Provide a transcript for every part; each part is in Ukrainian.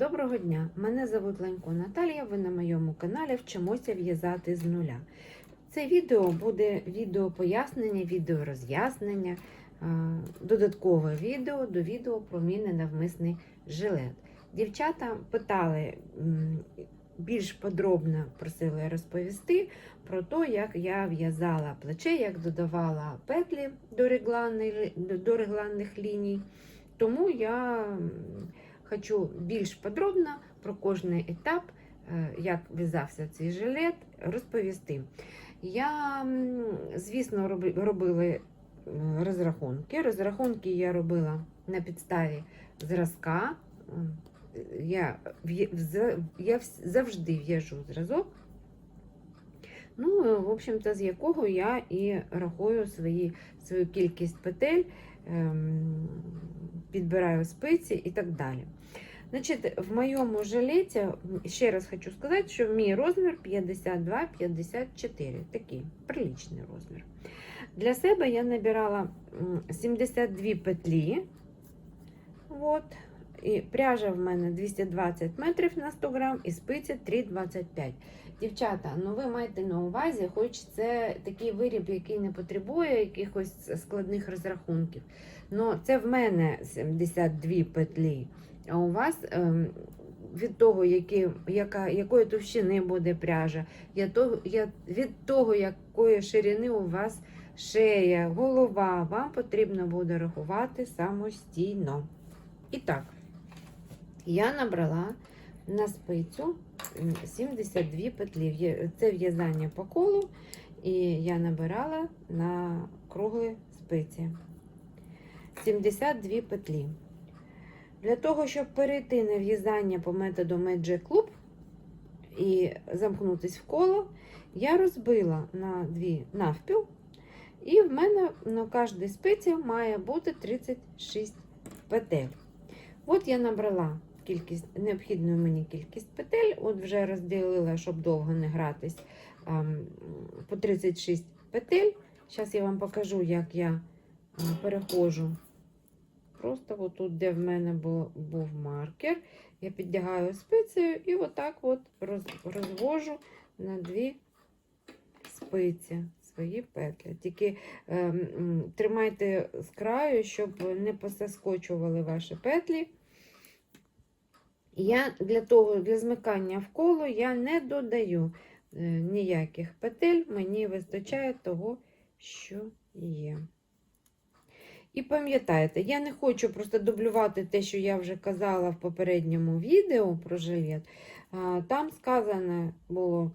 Доброго дня! Мене звуть Ленько Наталія. Ви на моєму каналі Вчимося в'язати з нуля. Це відео буде відео пояснення, відео роз'яснення, додаткове відео до відео про мій ненавмисний жилет. Дівчата питали більш подробно просили розповісти про те, як я в'язала плече, як додавала петлі до регланних, до регланних ліній. Тому я хочу більш подробно про кожний етап, е, як в'язався цей жилет, розповісти. Я, звісно, робила розрахунки. Розрахунки я робила на підставі зразка. Я, я завжди в'яжу зразок. Ну, в общем-то, з якого я і рахую свої, свою кількість петель, ем, підбираю спиці і так далі. Значить, в моєму жилеті, ще раз хочу сказати, що мій розмір 52-54, такий приличний розмір. Для себе я набирала 72 петлі. От. І пряжа в мене 220 метрів на 100 грам і спиці 3,25. Дівчата, ну ви маєте на увазі, хоч це такий виріб, який не потребує якихось складних розрахунків. Ну, це в мене 72 петлі. А у вас ем, від того, які, яка, якої товщини буде пряжа, від того, якої ширини у вас шея, голова, вам потрібно буде рахувати самостійно. І так, я набрала на спицю 72 петлі. Це в'язання по колу, і я набирала на круглі спиці. 72 петлі. Для того, щоб перейти на в'язання по методу Magic Club і замкнутися в коло, я розбила на дві навпіл, і в мене на кожній спиці має бути 36 петель. От я набрала кількість, необхідну мені кількість петель, от вже розділила, щоб довго не гратись, по 36 петель. Зараз я вам покажу, як я а, переходжу. Просто отут, де в мене був, був маркер, я піддягаю спицею і отак от роз, розвожу на дві спиці свої петлі. Тільки ем, м, тримайте з краю, щоб не посаскочували ваші петлі. Я для того, для змикання в коло я не додаю е, ніяких петель, мені вистачає того, що є. І пам'ятайте, я не хочу просто дублювати те, що я вже казала в попередньому відео про жилет. Там сказано було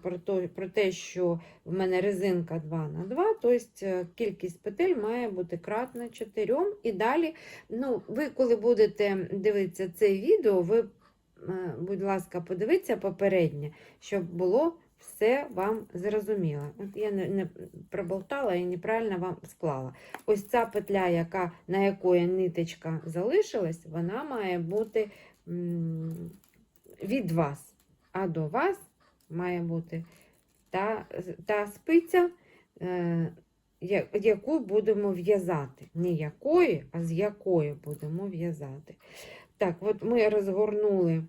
про те, що в мене резинка 2 на 2 тобто кількість петель має бути кратна 4. І далі, ну, ви коли будете дивитися це відео, ви, е, будь ласка, подивіться попереднє, щоб було все вам зрозуміло. От я не, не проболтала і неправильно вам склала. Ось ця петля, яка, на якої ниточка залишилась, вона має бути від вас, а до вас має бути та, та спиця, е, яку будемо в'язати. Не якої, а з якої будемо в'язати. Так, от ми розгорнули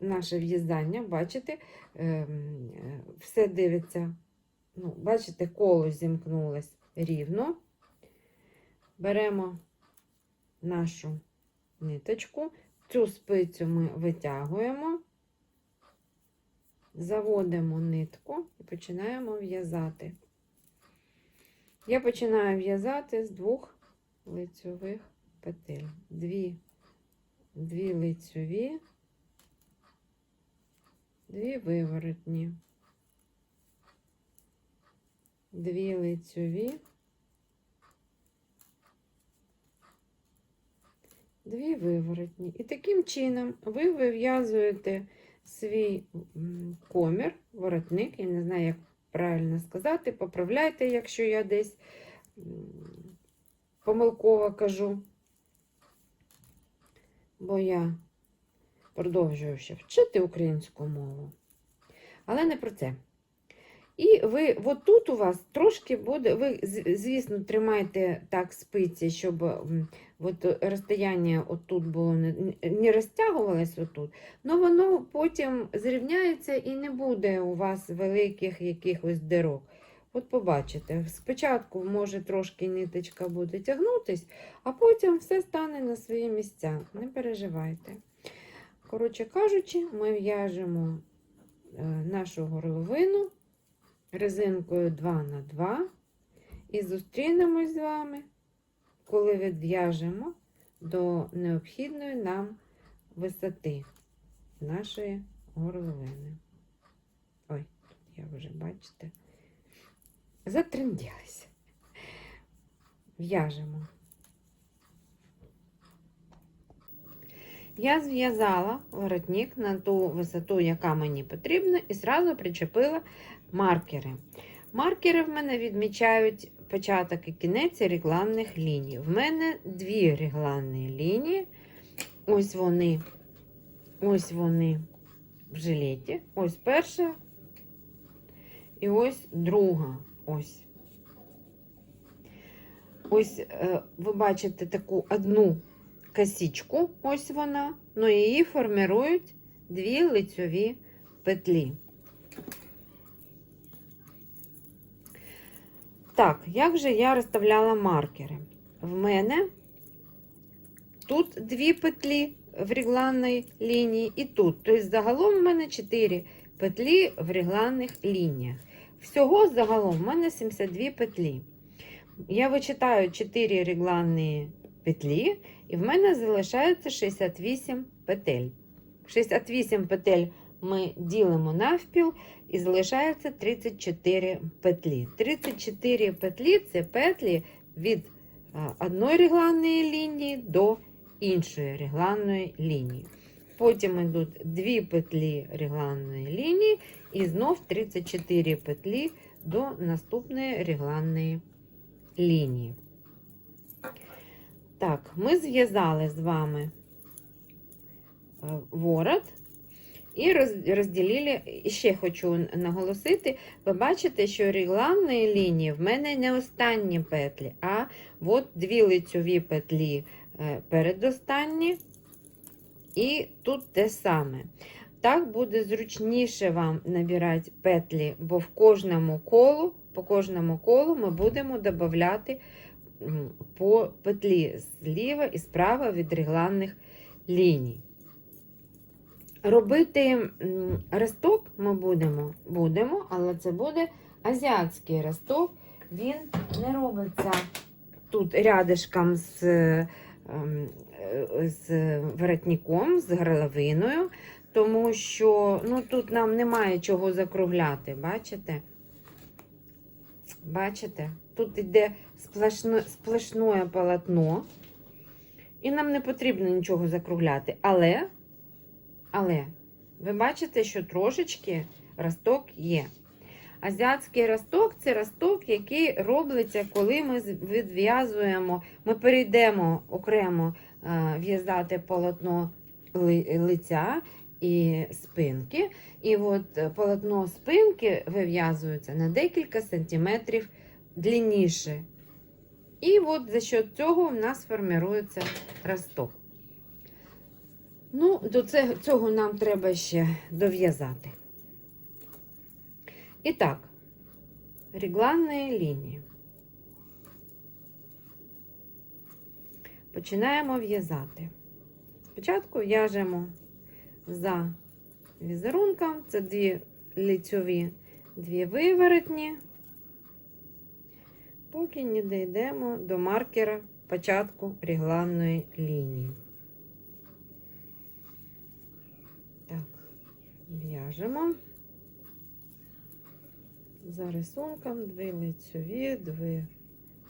наше в'язання, бачите, ем, е, все дивиться. Ну, бачите, коло зімкнулось рівно. Беремо нашу ниточку, цю спицю ми витягуємо, заводимо нитку і починаємо в'язати. Я починаю в'язати з двох лицьових петель. Дві, дві лицьові, дві виворотні, дві лицьові, дві виворотні. І таким чином ви вив'язуєте свій комір, воротник, я не знаю, як правильно сказати, поправляйте, якщо я десь помилково кажу, бо я продовжую ще вчити українську мову. Але не про це. І ви, от тут у вас трошки буде, ви, звісно, тримайте так спиці, щоб от розстояння отут було не, не розтягувалось отут, але воно потім зрівняється і не буде у вас великих якихось дирок. От побачите, спочатку може трошки ниточка буде тягнутись, а потім все стане на свої місця. Не переживайте. Коротше кажучи, ми в'яжемо е, нашу горловину резинкою 2 на 2 і зустрінемось з вами, коли відв'яжемо до необхідної нам висоти нашої горловини. Ой, тут я вже, бачите, затренділася. В'яжемо. Я зв'язала воротник на ту висоту, яка мені потрібна, і зразу причепила маркери. Маркери в мене відмічають початок і кінець регланних ліній. В мене дві регланні лінії. Ось вони, ось вони в жилеті. Ось перша і ось друга. Ось. Ось е, ви бачите таку одну косичку, ось вона, але її формирують дві лицьові петлі. Так, як же я розставляла маркери? В мене тут дві петлі в регланній лінії і тут. Тобто загалом в мене 4 петлі в регланних лініях. Всього загалом в мене 72 петлі. Я вичитаю 4 регланні петлі, і в мене залишається 68 петель. 68 петель ми ділимо навпіл і залишається 34 петлі. 34 петлі це петлі від одної регланної лінії до іншої регланної лінії. Потім йдуть дві петлі регланної лінії і знов 34 петлі до наступної регланної лінії. Так, ми зв'язали з вами е, ворот і роз- розділили. Ще хочу наголосити: ви бачите, що регланної лінії в мене не останні петлі, а от дві лицьові петлі е, передостанні, і тут те саме. Так буде зручніше вам набирати петлі, бо в кожному колу, по кожному колу ми будемо додати м, по петлі зліва і справа від регланних ліній. Робити росток ми будемо, будемо, але це буде азіатський росток. Він не робиться тут рядишком з, ем, е, з воротником, з горловиною, тому що ну, тут нам немає чого закругляти, бачите? Бачите? Тут йде сплошно, сплошне полотно, і нам не потрібно нічого закругляти. Але, але, ви бачите, що трошечки росток є. Азіатський росток це росток, який робиться, коли ми відв'язуємо, ми перейдемо окремо е, в'язати полотно лиця і спинки. І от е, полотно спинки вив'язується на декілька сантиметрів длинніше. І от за счет цього в нас формирується росток. Ну, до цього нам треба ще дов'язати. І так, регланні лінії. Починаємо в'язати. Спочатку в'яжемо за візерунком, це дві лицьові, дві виворотні, поки не дійдемо до маркера початку регланної лінії. Так, в'яжемо за рисунком дві лицьові, дві,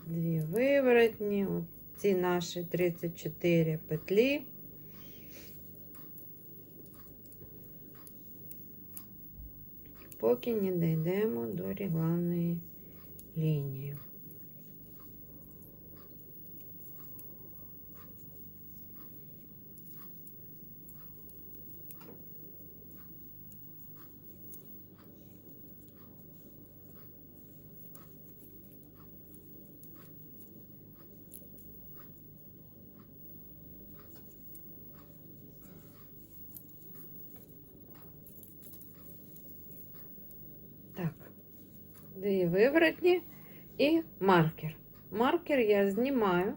дві виворотні, От ці наші 34 петлі. Поки не дійдемо до регланної лінії. дві виворотні і маркер. Маркер я знімаю.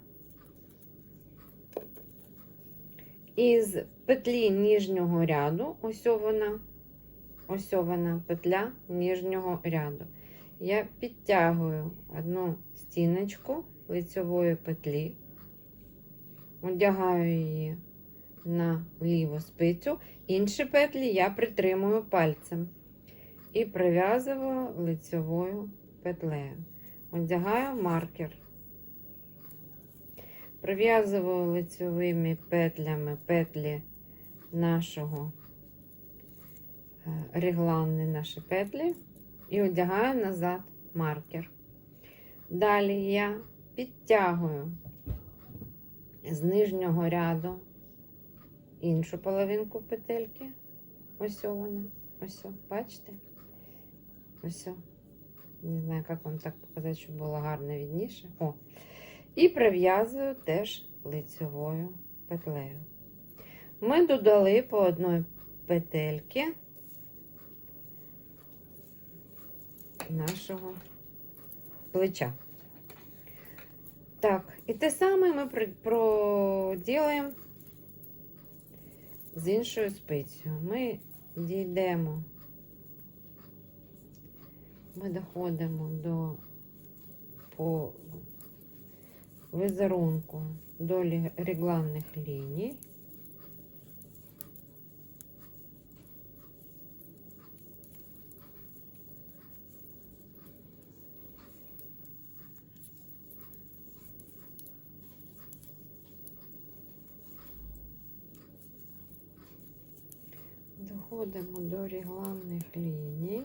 Із петлі нижнього ряду, ось вона, ось вона петля нижнього ряду. Я підтягую одну стіночку лицевої петлі, одягаю її на ліву спицю, інші петлі я притримую пальцем. І прив'язую лицевою петлею. Одягаю маркер. Прив'язую лицевими петлями петлі нашого е, реглани наші петлі і одягаю назад маркер. Далі я підтягую з нижнього ряду іншу половинку петельки. Ось вона. Ось, бачите? Ось. Не знаю, як вам так показати, щоб було гарно відніше. О. І прив'язую теж лицевою петлею. Ми додали по одній петельки нашого плеча. Так, і те саме ми проділаємо з іншою спицею. Ми дійдемо, ми доходимо до по візерунку до регланних ліній. Доходимо до регланних ліній.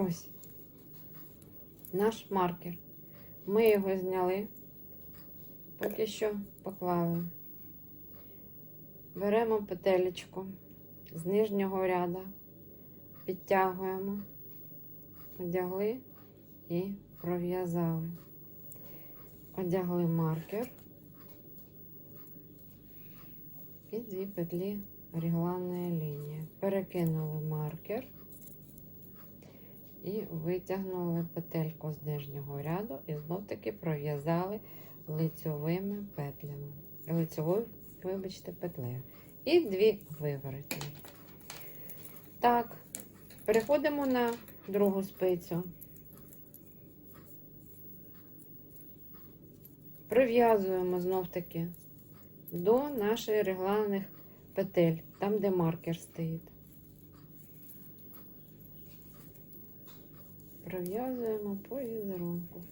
Ось наш маркер. Ми його зняли. Поки що поклали. Беремо петелечку з нижнього ряду, підтягуємо, одягли і пров'язали. Одягли маркер і дві петлі регланної лінії. Перекинули маркер і витягнули петельку з нижнього ряду і знов таки пров'язали лицьовими петлями. Лицьовою, вибачте, петлею. І дві виворотні. Так, переходимо на другу спицю. Прив'язуємо знов таки до наших регланних петель, там, де маркер стоїть. Прив'язуємо по візерунку.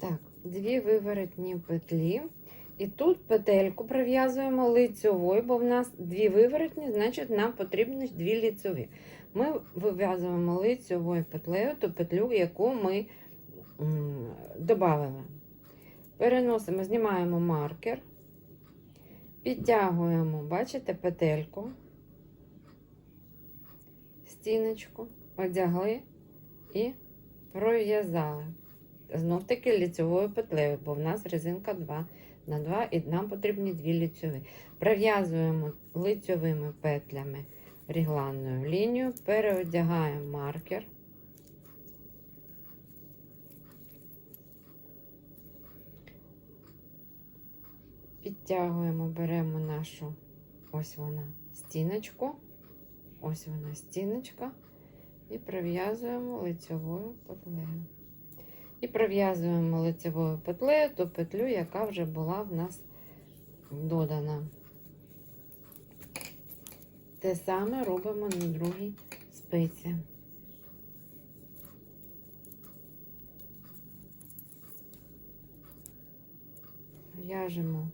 Так, дві виворотні петлі. І тут петельку прив'язуємо лицьовою, бо в нас дві виворотні, значить нам потрібно дві лицьові. Ми вив'язуємо лицьовою петлею ту петлю, яку ми додали. Переносимо, знімаємо маркер, підтягуємо, бачите, петельку, стіночку, одягли і пров'язали. Знов таки ліцевою петлею, бо в нас резинка 2 на 2 і нам потрібні дві ліцеві. Пров'язуємо лицьовими петлями регланну лінію, переодягаємо маркер. Підтягуємо, беремо нашу ось вона стіночку ось вона стіночка, і пров'язуємо лицьовою петлею. І пров'язуємо лицевою петлею ту петлю, яка вже була в нас додана. Те саме робимо на другій спиці. В'яжемо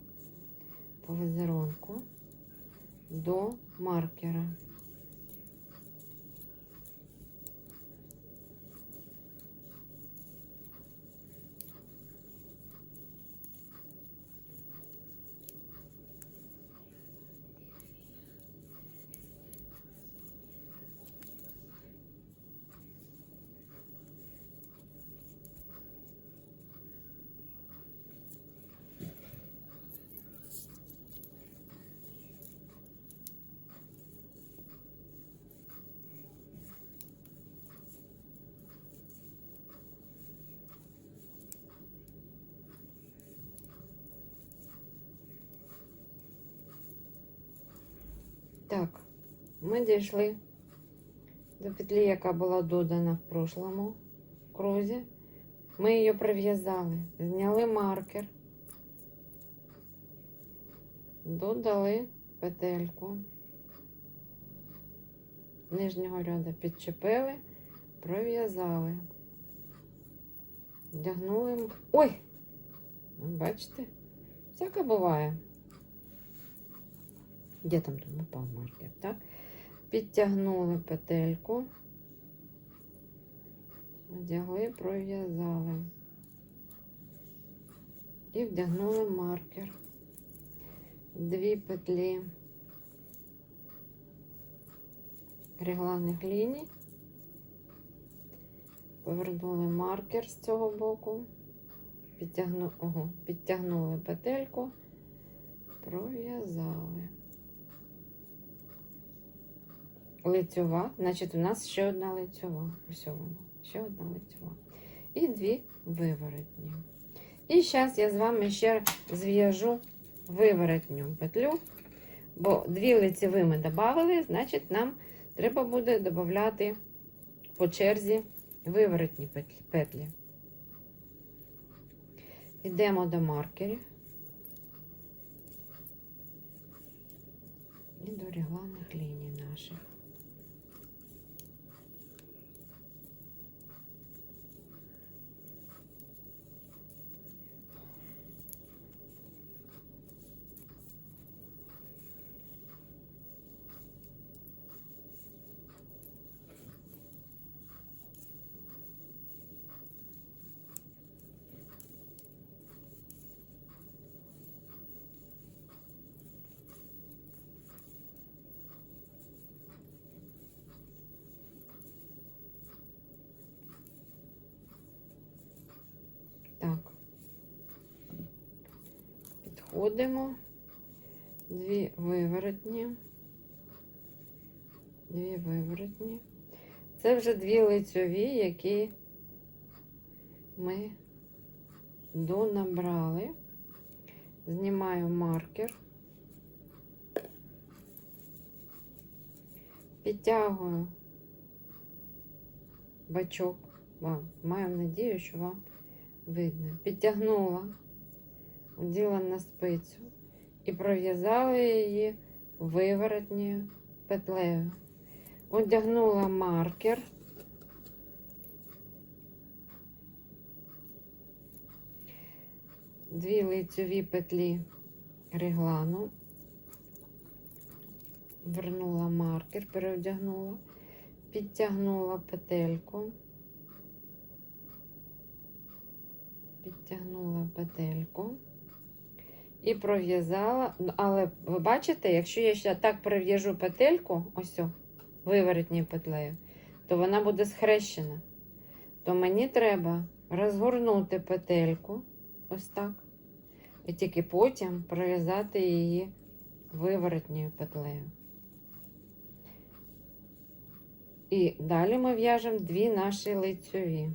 по візерунку до маркера. Так, ми дійшли до петлі, яка була додана в прошлому крузі. Ми її прив'язали, зняли маркер, додали петельку нижнього ряду, підчепили, пров'язали, вдягнули. Ой! Бачите? Всяке буває. Де там упав маркер, так? Підтягнули петельку, одягли, пров'язали. І вдягнули маркер. Дві петлі регланних ліній. Повернули маркер з цього боку, підтягну... Ого, підтягнули петельку, пров'язали. Лицьова, значить у нас ще одна лицьова. Ось вона, ще одна лицьова. І дві виворотні. І зараз я з вами ще зв'яжу виворотню петлю, бо дві лицеві ми додали, значить нам треба буде додати по черзі виворотні петлі-. Йдемо до маркерів. І до регланних ліній наших. Так. Підходимо. Дві виворотні. Дві виворотні. Це вже дві лицьові, які ми донабрали. Знімаю маркер. Підтягую бачок. Вам. Маю надію, що вам видно. Підтягнула, оділа на спицю і пров'язала її виворотньою петлею. Одягнула маркер. Дві лицьові петлі реглану. Вернула маркер, переодягнула, підтягнула петельку. підтягнула петельку і пров'язала. Ну, Але ви бачите, якщо я ще так пров'яжу петельку, ось виворотньою петлею, то вона буде схрещена. То мені треба розгорнути петельку, ось так, і тільки потім пров'язати її виворотньою петлею. І далі ми в'яжемо дві наші лицьові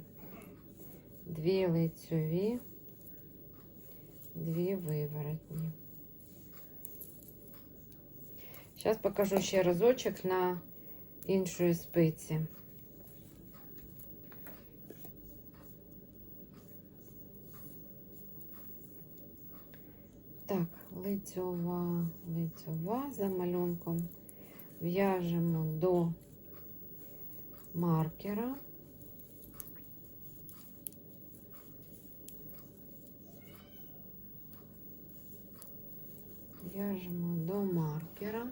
дві лицьові, дві виворотні. Зараз покажу ще разочок на іншої спиці. Так, лицьова, лицьова за малюнком в'яжемо до маркера. В'яжемо до маркера.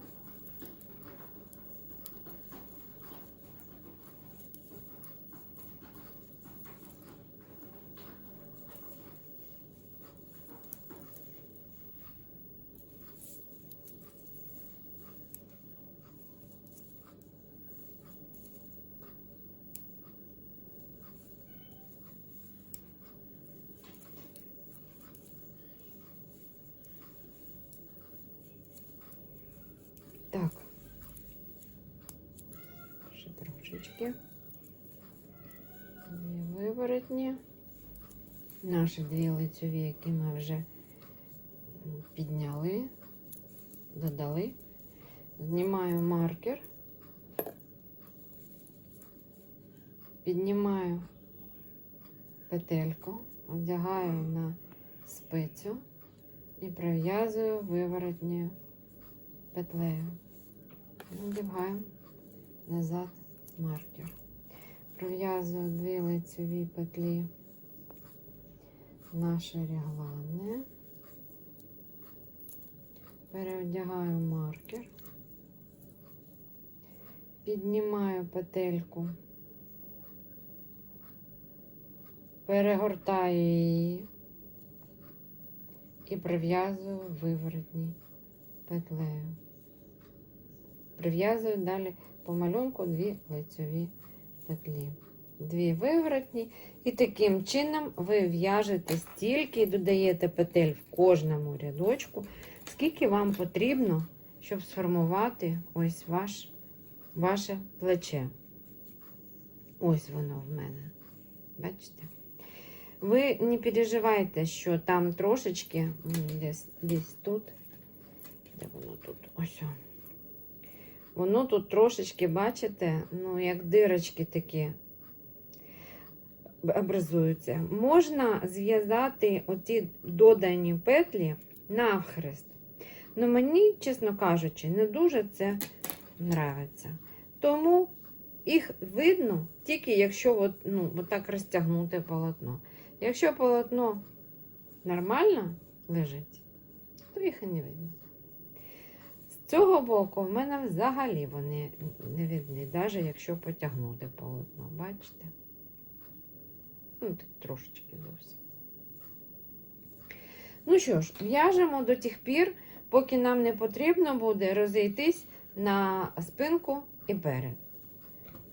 Так. Ще. Дві виворотні. Наші дві лицьові, які ми вже підняли, додали. Знімаю маркер. Піднімаю петельку, одягаю на спицю і пров'язую виворотню петлею. Надягаємо назад маркер. Пров'язую дві лицеві петлі наше регланне. Переодягаю маркер. Піднімаю петельку, перегортаю її і прив'язую виворотній петлею. Прив'язую далі по малюнку дві лицьові петлі. Дві виворотні. І таким чином ви в'яжете стільки і додаєте петель в кожному рядочку, скільки вам потрібно, щоб сформувати ось ваш, ваше плече. Ось воно в мене. Бачите? Ви не переживайте, що там трошечки десь, десь тут. Де воно тут? Ось. Воно тут трошечки, бачите, ну, як дирочки такі образуються. Можна зв'язати оті додані петлі навхрест. Ну, мені, чесно кажучи, не дуже це нравиться. Тому їх видно тільки якщо от, ну, от так розтягнути полотно. Якщо полотно нормально лежить, то їх і не видно. З цього боку в мене взагалі вони не видні, навіть якщо потягнути полотно, бачите? Ну, так трошечки зовсім. Ну що ж, в'яжемо до тих пір, поки нам не потрібно буде розійтись на спинку і перед.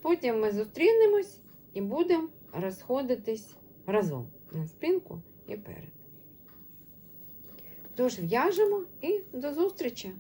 Потім ми зустрінемось і будемо розходитись разом на спинку і перед. Тож в'яжемо і до зустрічі!